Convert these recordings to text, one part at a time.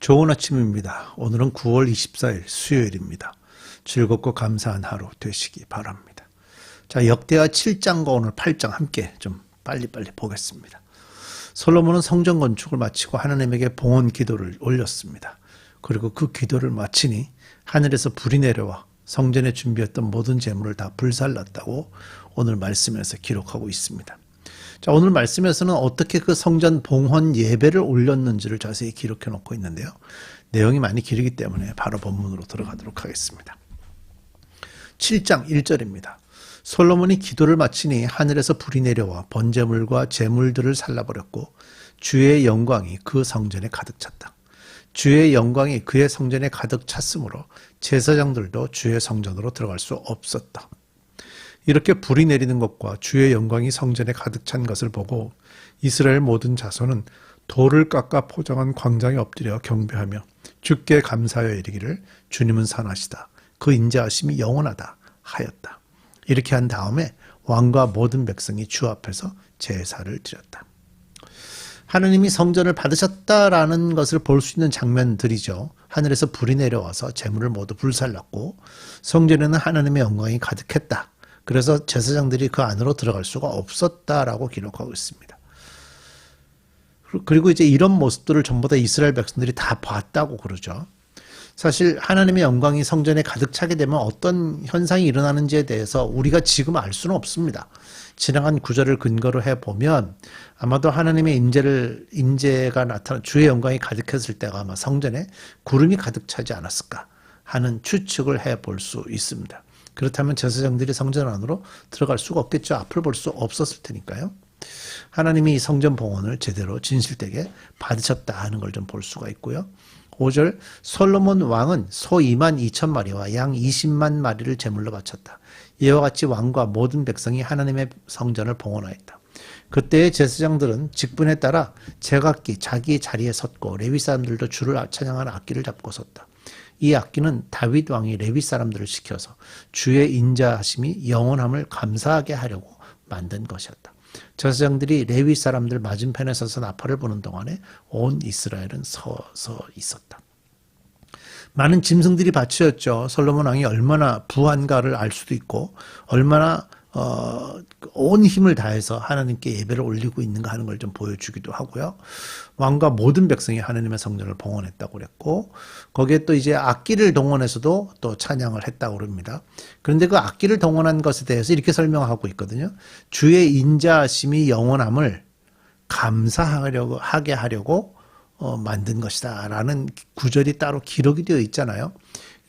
좋은 아침입니다. 오늘은 9월 24일 수요일입니다. 즐겁고 감사한 하루 되시기 바랍니다. 자, 역대하 7장과 오늘 8장 함께 좀 빨리빨리 보겠습니다. 솔로몬은 성전 건축을 마치고 하나님에게 봉헌 기도를 올렸습니다. 그리고 그 기도를 마치니 하늘에서 불이 내려와 성전에 준비했던 모든 재물을 다 불살랐다고 오늘 말씀에서 기록하고 있습니다. 자, 오늘 말씀에서는 어떻게 그 성전 봉헌 예배를 올렸는지를 자세히 기록해 놓고 있는데요. 내용이 많이 길기 때문에 바로 본문으로 들어가도록 하겠습니다. 7장 1절입니다. 솔로몬이 기도를 마치니 하늘에서 불이 내려와 번제물과 제물들을 살라버렸고 주의 영광이 그 성전에 가득 찼다. 주의 영광이 그의 성전에 가득 찼으므로 제사장들도 주의 성전으로 들어갈 수 없었다. 이렇게 불이 내리는 것과 주의 영광이 성전에 가득 찬 것을 보고 이스라엘 모든 자손은 돌을 깎아 포장한 광장에 엎드려 경배하며 주께 감사하여 이르기를 주님은 선하시다. 그 인자하심이 영원하다 하였다. 이렇게 한 다음에 왕과 모든 백성이 주 앞에서 제사를 드렸다. 하느님이 성전을 받으셨다라는 것을 볼 수 있는 장면들이죠. 하늘에서 불이 내려와서 재물을 모두 불살랐고 성전에는 하나님의 영광이 가득했다. 그래서 제사장들이 그 안으로 들어갈 수가 없었다라고 기록하고 있습니다. 그리고 이제 이런 모습들을 전부 다 이스라엘 백성들이 다 봤다고 그러죠. 사실 하나님의 영광이 성전에 가득 차게 되면 어떤 현상이 일어나는지에 대해서 우리가 지금 알 수는 없습니다. 지나간 구절을 근거로 해 보면 아마도 하나님의 임재를 임재가 나타나 주의 영광이 가득했을 때가 아마 성전에 구름이 가득 차지 않았을까 하는 추측을 해 볼 수 있습니다. 그렇다면 제사장들이 성전 안으로 들어갈 수가 없겠죠. 앞을 볼 수 없었을 테니까요. 하나님이 성전 봉헌을 제대로 진실되게 받으셨다 하는 걸 좀 볼 수가 있고요. 5절 솔로몬 왕은 소 2만 2천 마리와 양 20만 마리를 제물로 바쳤다. 이와 같이 왕과 모든 백성이 하나님의 성전을 봉헌하였다. 그때의 제사장들은 직분에 따라 제각기 자기 자리에 섰고 레위 사람들도 주를 찬양하는 악기를 잡고 섰다. 이 악기는 다윗 왕이 레위 사람들을 시켜서 주의 인자하심이 영원함을 감사하게 하려고 만든 것이었다. 제사장들이 레위 사람들 맞은편에 서서 나팔을 부는 동안에 온 이스라엘은 서서 있었다. 많은 짐승들이 바치였죠. 솔로몬 왕이 얼마나 부한가를 알 수도 있고 얼마나 어, 온 힘을 다해서 하나님께 예배를 올리고 있는가 하는 걸 좀 보여주기도 하고요. 왕과 모든 백성이 하나님의 성전을 봉헌했다고 그랬고, 거기에 또 이제 악기를 동원해서도 또 찬양을 했다고 그럽니다. 그런데 그 악기를 동원한 것에 대해서 이렇게 설명하고 있거든요. 주의 인자심이 영원함을 감사하려고, 하게 하려고 어, 만든 것이다. 라는 구절이 따로 기록이 되어 있잖아요.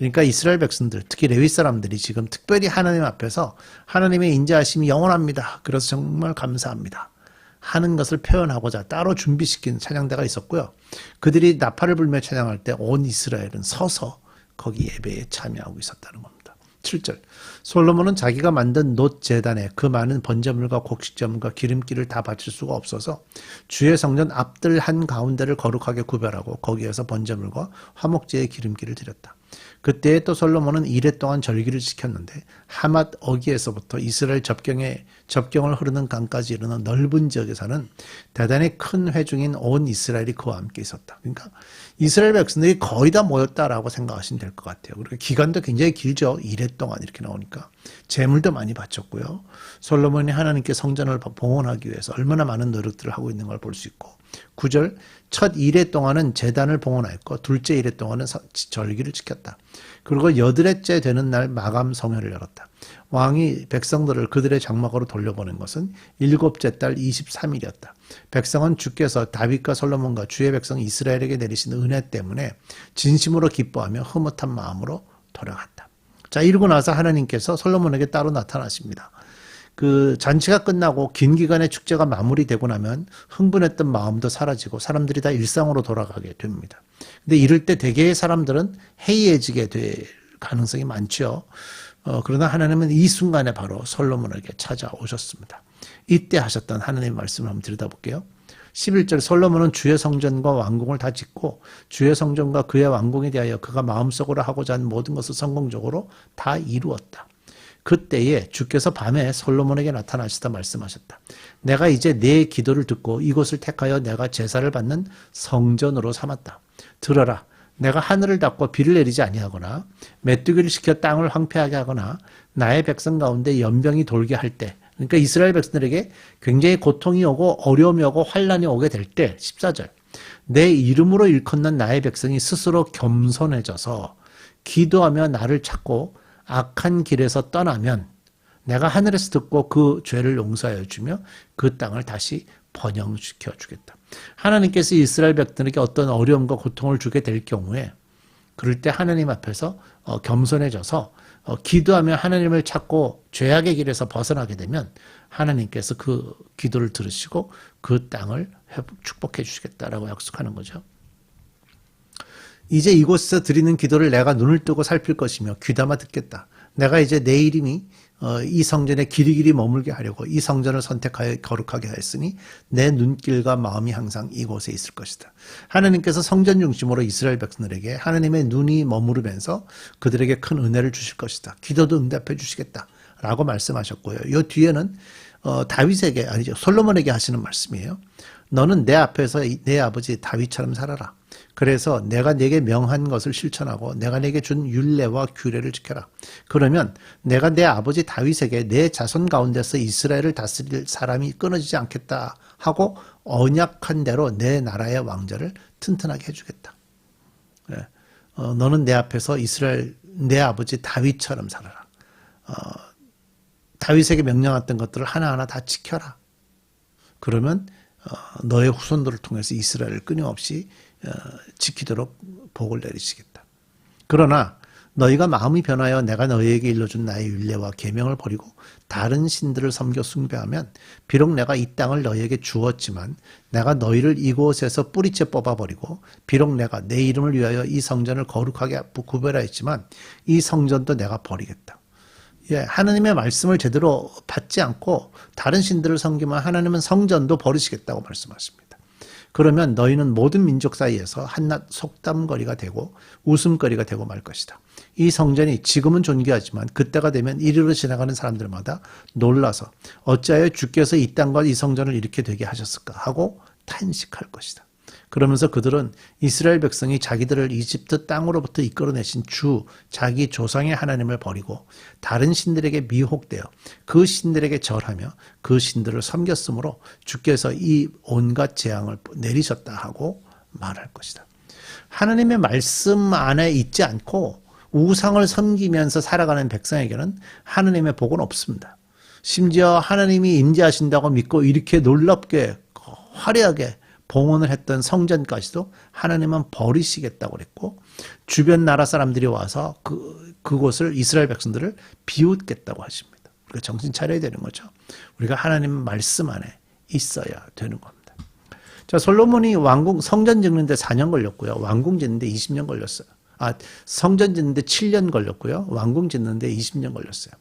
그러니까 이스라엘 백성들, 특히 레위 사람들이 지금 특별히 하나님 앞에서 하나님의 인자하심이 영원합니다. 그래서 정말 감사합니다. 하는 것을 표현하고자 따로 준비시킨 찬양대가 있었고요. 그들이 나팔을 불며 찬양할 때 온 이스라엘은 서서 거기 예배에 참여하고 있었다는 겁니다. 7절. 솔로몬은 자기가 만든 놋 재단에 그 많은 번제물과 곡식제물과 기름기를 다 바칠 수가 없어서 주의 성전 앞들 한 가운데를 거룩하게 구별하고 거기에서 번제물과 화목제의 기름기를 드렸다. 그때 또 솔로몬은 이래 동안 절기를 지켰는데 하맛 어기에서부터 이스라엘 접경에 접경을 흐르는 강까지 이르는 넓은 지역에서는 대단히 큰 회중인 온 이스라엘이 그와 함께 있었다. 그러니까 이스라엘 백성들이 거의 다 모였다라고 생각하시면 될 것 같아요. 그리고 기간도 굉장히 길죠. 이래 동안 이렇게 나오니까 재물도 많이 바쳤고요. 솔로몬이 하나님께 성전을 봉헌하기 위해서 얼마나 많은 노력들을 하고 있는 걸 볼 수 있고 9절 첫 일회 동안은 재단을 봉헌하였고 둘째 일회 동안은 절기를 지켰다. 그리고 여드레째 되는 날 마감 성회를 열었다. 왕이 백성들을 그들의 장막으로 돌려보낸 것은 일곱째 달 23일이었다. 백성은 주께서 다윗과 솔로몬과 주의 백성 이스라엘에게 내리신 은혜 때문에 진심으로 기뻐하며 흐뭇한 마음으로 돌아갔다. 자, 이러고 나서 하나님께서 솔로몬에게 따로 나타나십니다. 그 잔치가 끝나고 긴 기간의 축제가 마무리되고 나면 흥분했던 마음도 사라지고 사람들이 다 일상으로 돌아가게 됩니다. 근데 이럴 때 대개의 사람들은 해이해지게 될 가능성이 많죠. 어, 그러나 하나님은 이 순간에 바로 솔로몬에게 찾아오셨습니다. 이때 하셨던 하나님의 말씀을 한번 들여다볼게요. 11절 솔로몬은 주의 성전과 왕궁을 다 짓고 주의 성전과 그의 왕궁에 대하여 그가 마음속으로 하고자 한 모든 것을 성공적으로 다 이루었다. 그때에 주께서 밤에 솔로몬에게 나타나시다 말씀하셨다. 내가 이제 내 기도를 듣고 이곳을 택하여 내가 제사를 받는 성전으로 삼았다. 들어라. 내가 하늘을 닫고 비를 내리지 아니하거나 메뚜기를 시켜 땅을 황폐하게 하거나 나의 백성 가운데 연병이 돌게 할 때 그러니까 이스라엘 백성들에게 굉장히 고통이 오고 어려움이 오고 환란이 오게 될 때 14절 내 이름으로 일컫는 나의 백성이 스스로 겸손해져서 기도하며 나를 찾고 악한 길에서 떠나면 내가 하늘에서 듣고 그 죄를 용서하여 주며 그 땅을 다시 번영시켜 주겠다. 하나님께서 이스라엘 백성에게 어떤 어려움과 고통을 주게 될 경우에 그럴 때 하나님 앞에서 어, 겸손해져서 어, 기도하며 하나님을 찾고 죄악의 길에서 벗어나게 되면 하나님께서 그 기도를 들으시고 그 땅을 축복해 주시겠다라고 약속하는 거죠. 이제 이곳에서 드리는 기도를 내가 눈을 뜨고 살필 것이며 귀담아 듣겠다. 내가 이제 내 이름이 어, 이 성전에 길이길이 머물게 하려고 이 성전을 선택하여 거룩하게 하였으니 내 눈길과 마음이 항상 이곳에 있을 것이다. 하나님께서 성전 중심으로 이스라엘 백성들에게 하나님의 눈이 머무르면서 그들에게 큰 은혜를 주실 것이다. 기도도 응답해 주시겠다. 라고 말씀하셨고요. 이 뒤에는 어, 다윗에게 아니죠 솔로몬에게 하시는 말씀이에요. 너는 내 앞에서 내 아버지 다윗처럼 살아라. 그래서 내가 내게 명한 것을 실천하고 내가 내게 준 율례와 규례를 지켜라. 그러면 내가 내 아버지 다윗에게 내 자손 가운데서 이스라엘을 다스릴 사람이 끊어지지 않겠다 하고 언약한 대로 내 나라의 왕자를 튼튼하게 해주겠다. 예. 어, 너는 내 앞에서 이스라엘 내 아버지 다윗처럼 살아라. 어, 다윗에게 명령했던 것들을 하나하나 다 지켜라. 그러면 어, 너의 후손들을 통해서 이스라엘을 끊임없이 어, 지키도록 복을 내리시겠다. 그러나 너희가 마음이 변하여 내가 너희에게 일러준 나의 율례와 계명을 버리고 다른 신들을 섬겨 숭배하면 비록 내가 이 땅을 너희에게 주었지만 내가 너희를 이곳에서 뿌리째 뽑아버리고 비록 내가 내 이름을 위하여 이 성전을 거룩하게 구별하였지만 이 성전도 내가 버리겠다. 예, 하나님의 말씀을 제대로 받지 않고 다른 신들을 섬기면 하나님은 성전도 버리시겠다고 말씀하십니다. 그러면 너희는 모든 민족 사이에서 한낱 속담거리가 되고 웃음거리가 되고 말 것이다. 이 성전이 지금은 존귀하지만 그때가 되면 이리로 지나가는 사람들마다 놀라서 어찌하여 주께서 이 땅과 이 성전을 이렇게 되게 하셨을까 하고 탄식할 것이다. 그러면서 그들은 이스라엘 백성이 자기들을 이집트 땅으로부터 이끌어내신 주, 자기 조상의 하나님을 버리고 다른 신들에게 미혹되어 그 신들에게 절하며 그 신들을 섬겼으므로 주께서 이 온갖 재앙을 내리셨다 하고 말할 것이다. 하나님의 말씀 안에 있지 않고 우상을 섬기면서 살아가는 백성에게는 하나님의 복은 없습니다. 심지어 하나님이 임재하신다고 믿고 이렇게 놀랍게 화려하게 봉헌을 했던 성전까지도 하나님은 버리시겠다고 그랬고 주변 나라 사람들이 와서 그 그곳을 이스라엘 백성들을 비웃겠다고 하십니다. 우리가 정신 차려야 되는 거죠. 우리가 하나님 말씀 안에 있어야 되는 겁니다. 자, 솔로몬이 왕궁 성전 짓는데 4년 걸렸고요. 왕궁 짓는데 20년 걸렸어요. 아, 성전 짓는데 7년 걸렸고요. 왕궁 짓는데 20년 걸렸어요.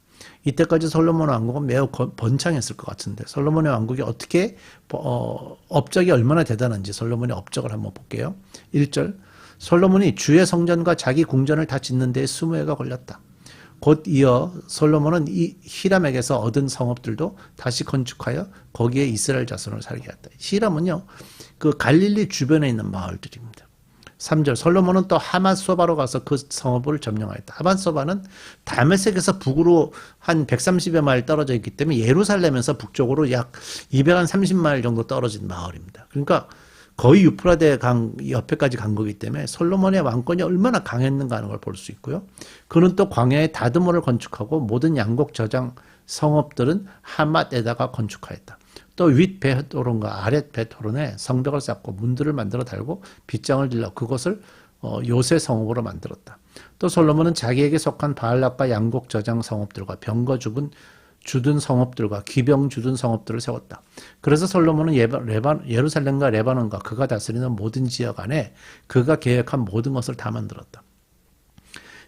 이때까지 솔로몬 왕국은 매우 번창했을 것 같은데 솔로몬의 왕국이 어떻게 어, 업적이 얼마나 대단한지 솔로몬의 업적을 한번 볼게요. 1절 솔로몬이 주의 성전과 자기 궁전을 다 짓는 데 20해가 걸렸다. 곧 이어 솔로몬은 이 히람에게서 얻은 성읍들도 다시 건축하여 거기에 이스라엘 자손을 살게 했다. 히람은요, 그 갈릴리 주변에 있는 마을들입니다. 3절 솔로몬은 또 하맛소바로 가서 그 성읍을 점령하였다. 하맛소바는 다메섹에서 북으로 한 130여 마일 떨어져 있기 때문에 예루살렘에서 북쪽으로 약 230마일 정도 떨어진 마을입니다. 그러니까 거의 유프라데 강 옆에까지 간 거기 때문에 솔로몬의 왕권이 얼마나 강했는가 하는 걸 볼 수 있고요. 그는 또 광야에 다드모를 건축하고 모든 양곡 저장 성읍들은 하맛에다가 건축하였다. 또윗 베토론과 아랫 베토론에 성벽을 쌓고 문들을 만들어 달고 빗장을 질러 그것을 어, 요새 성읍으로 만들었다. 또 솔로몬은 자기에게 속한 바알락과 양곡 저장 성읍들과 병거 죽은 주둔 성읍들과 기병 주둔 성읍들을 세웠다. 그래서 솔로몬은 예루살렘과 레바논과 그가 다스리는 모든 지역 안에 그가 계획한 모든 것을 다 만들었다.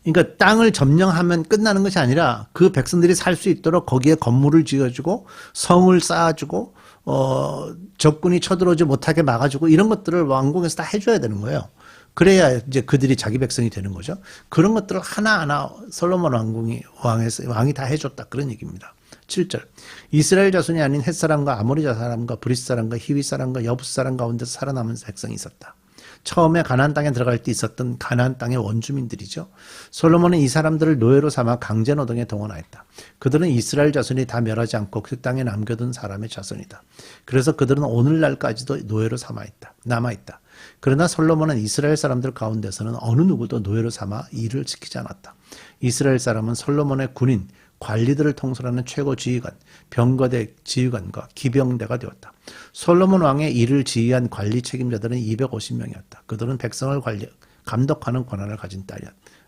그러니까 땅을 점령하면 끝나는 것이 아니라 그 백성들이 살 수 있도록 거기에 건물을 지어주고 성을 쌓아주고 어 적군이 쳐들어오지 못하게 막아주고 이런 것들을 왕궁에서 다 해줘야 되는 거예요. 그래야 이제 그들이 자기 백성이 되는 거죠. 그런 것들을 하나하나 솔로몬 왕궁이 왕에서 왕이 다 해줬다 그런 얘기입니다. 7절 이스라엘 자손이 아닌 햇사람과 아모리 자사람과 브리스 사람과 히위 사람과 여부 사람 가운데서 살아남은 백성이 있었다. 처음에 가나안 땅에 들어갈 때 있었던 가나안 땅의 원주민들이죠. 솔로몬은 이 사람들을 노예로 삼아 강제 노동에 동원하였다. 그들은 이스라엘 자손이 다 멸하지 않고 그 땅에 남겨둔 사람의 자손이다. 그래서 그들은 오늘날까지도 노예로 삼아 있다. 남아 있다. 그러나 솔로몬은 이스라엘 사람들 가운데서는 어느 누구도 노예로 삼아 일을 지키지 않았다. 이스라엘 사람은 솔로몬의 군인 관리들을 통솔하는 최고 지휘관, 병거대 지휘관과 기병대가 되었다. 솔로몬 왕의 일을 지휘한 관리 책임자들은 250명이었다. 그들은 백성을 관리, 감독하는 권한을 가진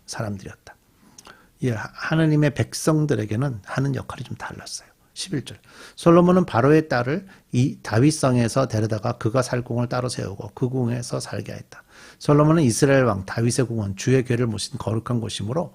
사람들이었다. 예, 하나님의 백성들에게는 하는 역할이 좀 달랐어요. 11절. 솔로몬은 바로의 딸을 이 다윗성에서 데려다가 그가 살 궁을 따로 세우고 그 궁에서 살게 하였다. 솔로몬은 이스라엘 왕 다윗의 궁은 주의 괴를 모신 거룩한 곳이므로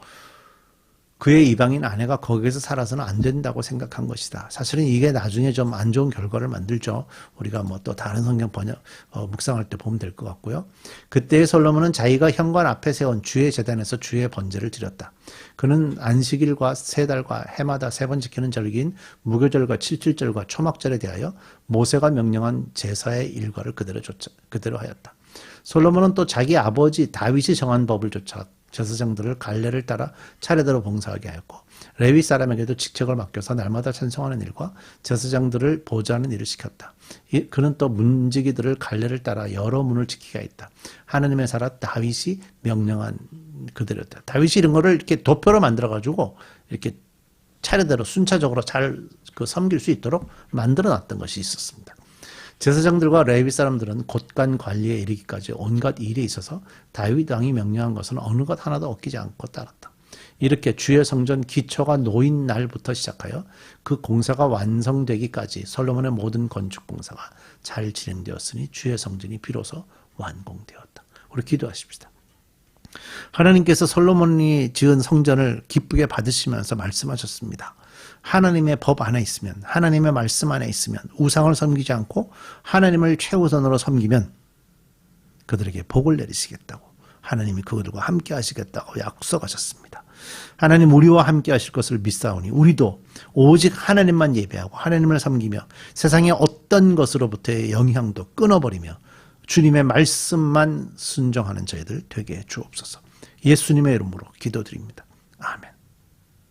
그의 이방인 아내가 거기에서 살아서는 안 된다고 생각한 것이다. 사실은 이게 나중에 좀 안 좋은 결과를 만들죠. 우리가 뭐 또 다른 성경 번역, 어, 묵상할 때 보면 될 것 같고요. 그때 솔로몬은 자기가 현관 앞에 세운 주의 재단에서 주의 번제를 드렸다. 그는 안식일과 세 달과 해마다 세 번 지키는 절기인 무교절과 칠칠절과 초막절에 대하여 모세가 명령한 제사의 일과를 그대로 쫓아, 그대로 하였다. 솔로몬은 또 자기 아버지 다윗이 정한 법을 쫓아 제사장들을 갈래를 따라 차례대로 봉사하게 하였고 레위 사람에게도 직책을 맡겨서 날마다 찬송하는 일과 제사장들을 보좌하는 일을 시켰다. 이- 그는 또 문지기들을 갈래를 따라 여러 문을 지키게 했다. 하나님의 사라 다윗이 명령한 그들이었다. 다윗이 이런 거를 이렇게 도표로 만들어 가지고 이렇게 차례대로 순차적으로 잘 그 섬길 수 있도록 만들어 놨던 것이 있었습니다. 제사장들과 레위 사람들은 곳간 관리에 이르기까지 온갖 일에 있어서 다윗 왕이 명령한 것은 어느 것 하나도 엉키지 않고 따랐다. 이렇게 주의 성전 기초가 놓인 날부터 시작하여 그 공사가 완성되기까지 솔로몬의 모든 건축 공사가 잘 진행되었으니 주의 성전이 비로소 완공되었다. 우리 기도하십시다. 하나님께서 솔로몬이 지은 성전을 기쁘게 받으시면서 말씀하셨습니다. 하나님의 법 안에 있으면, 하나님의 말씀 안에 있으면, 우상을 섬기지 않고 하나님을 최우선으로 섬기면 그들에게 복을 내리시겠다고, 하나님이 그들과 함께 하시겠다고 약속하셨습니다. 하나님 우리와 함께 하실 것을 믿사오니 우리도 오직 하나님만 예배하고 하나님을 섬기며 세상의 어떤 것으로부터의 영향도 끊어버리며 주님의 말씀만 순종하는 저희들 되게 해 주옵소서. 예수님의 이름으로 기도드립니다. 아멘.